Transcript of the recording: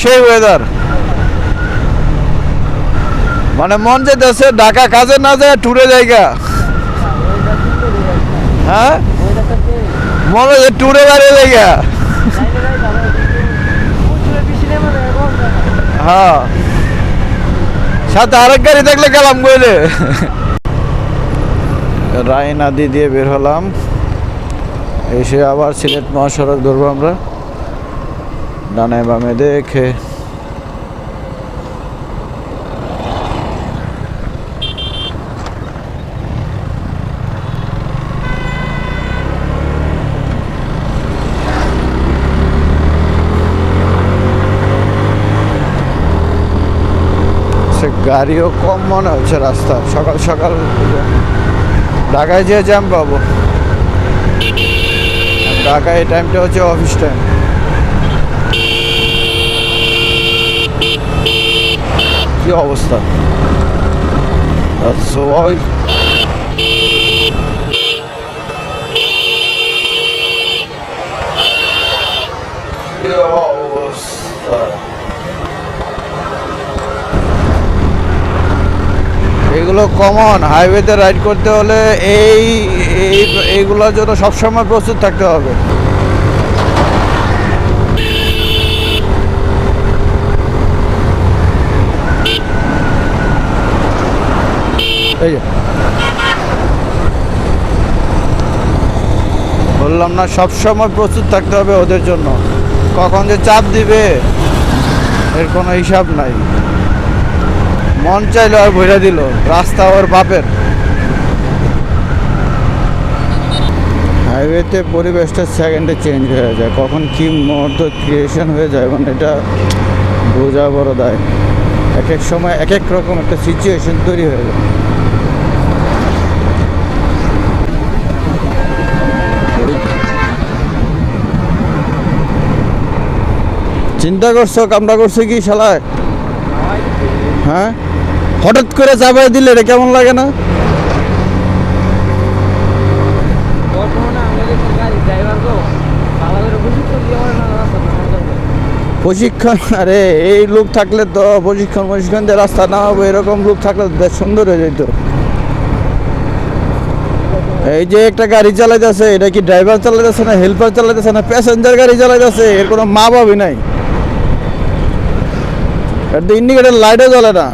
সেই ওয়েদার মানে মন ঢাকা কাজে না যায় জায়গা। হ্যাঁ? মনে জায়গা। হ্যাঁ। সাথে আরেক গাড়ি দেখলে গেলাম বইলে রায় নদী দিয়ে বের হলাম। এসে আবার সিলেট মহাসড়ক ধরবো আমরা। ডানে বামে দেখে। গাড়িও কম মনে হচ্ছে রাস্তা। সকাল সকাল ঢাকায় যেয়ে জ্যাম পাবো। ঢাকায় এই টাইমটা হচ্ছে অফিস টাইম কি অবস্থা? অবস্থা? এগুলো কমন হাইওয়েতে রাইড করতে হলে এই এইগুলোর জন্য সবসময় প্রস্তুত থাকতে হবে। এই বললাম না, সবসময় প্রস্তুত থাকতে হবে ওদের জন্য। কখন যে চাপ দিবে, এর কোনো হিসাব নাই। মন চাইলো আর ভইরা দিল, রাস্তা ওর বাপের। হাইওয়েতে পরিবেশটা সেকেন্ডে চেঞ্জ হয়ে যায়। কখন কি মুহূর্ত ক্রিয়েশন হয়ে যায় মানে এটা বোঝা বড় দায়। এক এক সময় এক এক রকম একটা সিচুয়েশন তৈরি হয়ে যায়। চিন্তা করছ কামটা করছ কি শালায়? হ্যাঁ? হঠাৎ করে চাপাই দিলে এটা কেমন লাগে না? প্রশিক্ষণ আরে এই লোক থাকলে তো প্রশিক্ষণ প্রশিক্ষণ দিয়ে রাস্তা না হবে এরকম লোক থাকলে বেশ সুন্দর হয়ে যেত। এই যে একটা গাড়ি চালাইতেছে এটা কি ড্রাইভার চালাইতেছে না হেল্পার চালাইতেছে না প্যাসেঞ্জার গাড়ি চালাইতেছে? এর কোনো মা ভাবি নাই। এর তো ইন্ডিকেটার লাইটও জ্বলে না